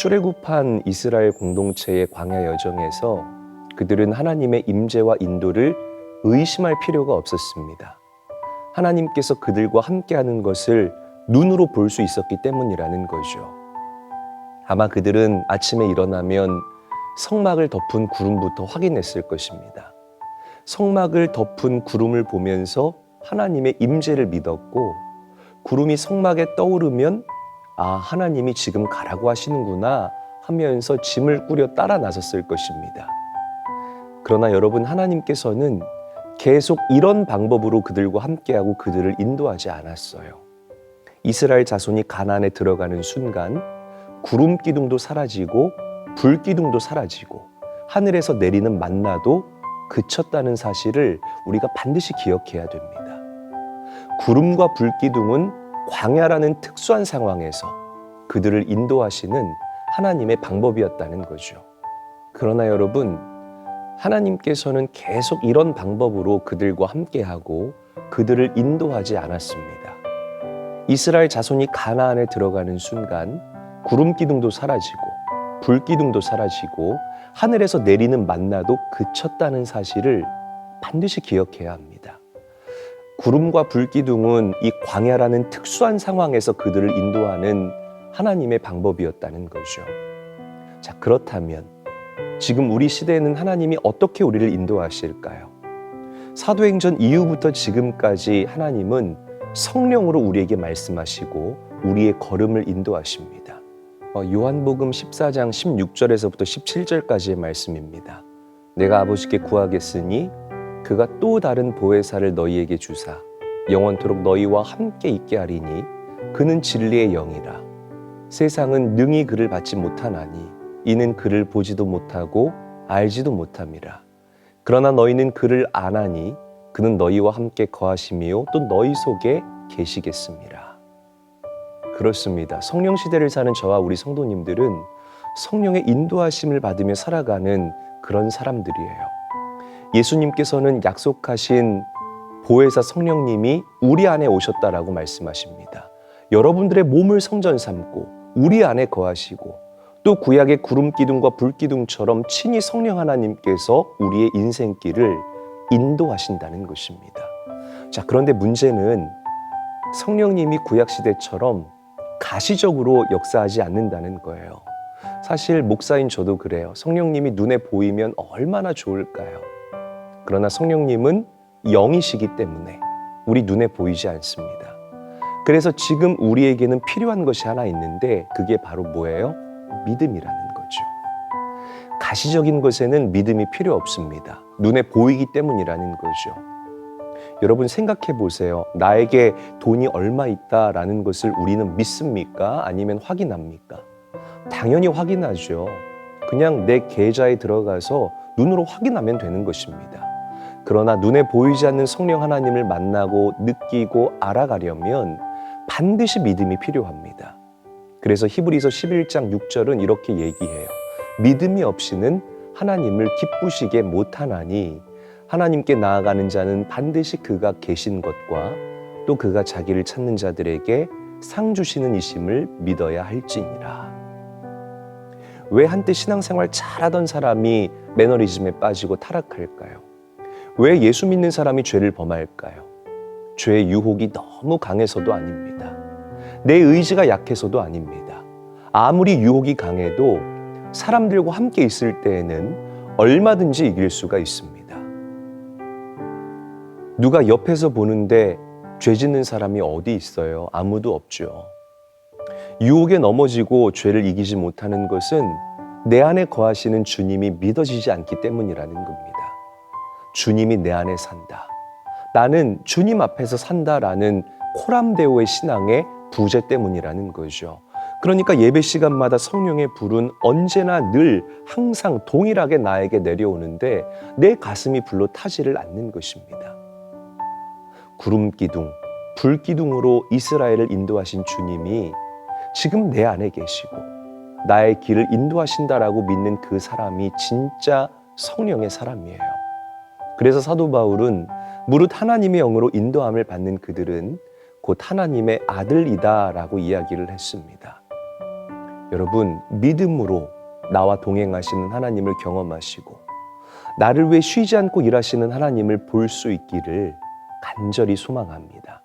출애굽한 이스라엘 공동체의 광야 여정에서 그들은 하나님의 임재와 인도를 의심할 필요가 없었습니다. 하나님께서 그들과 함께하는 것을 눈으로 볼 수 있었기 때문이라는 거죠. 아마 그들은 아침에 일어나면 성막을 덮은 구름부터 확인했을 것입니다. 성막을 덮은 구름을 보면서 하나님의 임재를 믿었고 구름이 성막에 떠오르면 아 하나님이 지금 가라고 하시는구나 하면서 짐을 꾸려 따라 나섰을 것입니다. 그러나 여러분 하나님께서는 계속 이런 방법으로 그들과 함께하고 그들을 인도하지 않았어요. 이스라엘 자손이 가나안에 들어가는 순간 구름 기둥도 사라지고 불 기둥도 사라지고 하늘에서 내리는 만나도 그쳤다는 사실을 우리가 반드시 기억해야 됩니다. 구름과 불 기둥은 광야라는 특수한 상황에서 그들을 인도하시는 하나님의 방법이었다는 거죠. 그러나 여러분, 하나님께서는 계속 이런 방법으로 그들과 함께하고 그들을 인도하지 않았습니다. 이스라엘 자손이 가나안에 들어가는 순간 구름 기둥도 사라지고 불 기둥도 사라지고 하늘에서 내리는 만나도 그쳤다는 사실을 반드시 기억해야 합니다. 구름과 불 기둥은 이 광야라는 특수한 상황에서 그들을 인도하는 하나님의 방법이었다는 거죠. 자, 그렇다면 지금 우리 시대에는 하나님이 어떻게 우리를 인도하실까요? 사도행전 이후부터 지금까지 하나님은 성령으로 우리에게 말씀하시고 우리의 걸음을 인도하십니다. 어, 요한복음 14장 16절에서부터 17절까지의 말씀입니다. 내가 아버지께 구하겠으니 그가 또 다른 보혜사를 너희에게 주사 영원토록 너희와 함께 있게 하리니 그는 진리의 영이라 세상은 능히 그를 받지 못하나니 이는 그를 보지도 못하고 알지도 못함이라 그러나 너희는 그를 아나니 그는 너희와 함께 거하시며 또 너희 속에 계시겠습니다. 그렇습니다. 성령 시대를 사는 저와 우리 성도님들은 성령의 인도하심을 받으며 살아가는 그런 사람들이에요. 예수님께서는 약속하신 보혜사 성령님이 우리 안에 오셨다라고 말씀하십니다. 여러분들의 몸을 성전 삼고 우리 안에 거하시고 또 구약의 구름 기둥과 불 기둥처럼 친히 성령 하나님께서 우리의 인생길을 인도하신다는 것입니다. 자, 그런데 문제는 성령님이 구약 시대처럼 가시적으로 역사하지 않는다는 거예요. 사실 목사인 저도 그래요. 성령님이 눈에 보이면 얼마나 좋을까요? 그러나 성령님은 영이시기 때문에 우리 눈에 보이지 않습니다. 그래서 지금 우리에게는 필요한 것이 하나 있는데 그게 바로 뭐예요? 믿음이라는 거죠. 가시적인 것에는 믿음이 필요 없습니다. 눈에 보이기 때문이라는 거죠. 여러분 생각해 보세요. 나에게 돈이 얼마 있다라는 것을 우리는 믿습니까? 아니면 확인합니까? 당연히 확인하죠. 그냥 내 계좌에 들어가서 눈으로 확인하면 되는 것입니다. 그러나 눈에 보이지 않는 성령 하나님을 만나고 느끼고 알아가려면 반드시 믿음이 필요합니다. 그래서 히브리서 11장 6절은 이렇게 얘기해요. 믿음이 없이는 하나님을 기쁘시게 못하나니 하나님께 나아가는 자는 반드시 그가 계신 것과 또 그가 자기를 찾는 자들에게 상 주시는 이심을 믿어야 할지니라. 왜 한때 신앙생활 잘하던 사람이 매너리즘에 빠지고 타락할까요? 왜 예수 믿는 사람이 죄를 범할까요? 죄의 유혹이 너무 강해서도 아닙니다. 내 의지가 약해서도 아닙니다. 아무리 유혹이 강해도 사람들과 함께 있을 때에는 얼마든지 이길 수가 있습니다. 누가 옆에서 보는데 죄 짓는 사람이 어디 있어요? 아무도 없죠. 유혹에 넘어지고 죄를 이기지 못하는 것은 내 안에 거하시는 주님이 믿어지지 않기 때문이라는 겁니다. 주님이 내 안에 산다. 나는 주님 앞에서 산다라는 코람데오의 신앙의 부재 때문이라는 거죠. 그러니까 예배 시간마다 성령의 불은 언제나 늘 항상 동일하게 나에게 내려오는데 내 가슴이 불로 타지를 않는 것입니다. 구름 기둥, 불 기둥으로 이스라엘을 인도하신 주님이 지금 내 안에 계시고 나의 길을 인도하신다라고 믿는 그 사람이 진짜 성령의 사람이에요. 그래서 사도 바울은 무릇 하나님의 영으로 인도함을 받는 그들은 곧 하나님의 아들이다라고 이야기를 했습니다. 여러분 믿음으로 나와 동행하시는 하나님을 경험하시고 나를 위해 쉬지 않고 일하시는 하나님을 볼 수 있기를 간절히 소망합니다.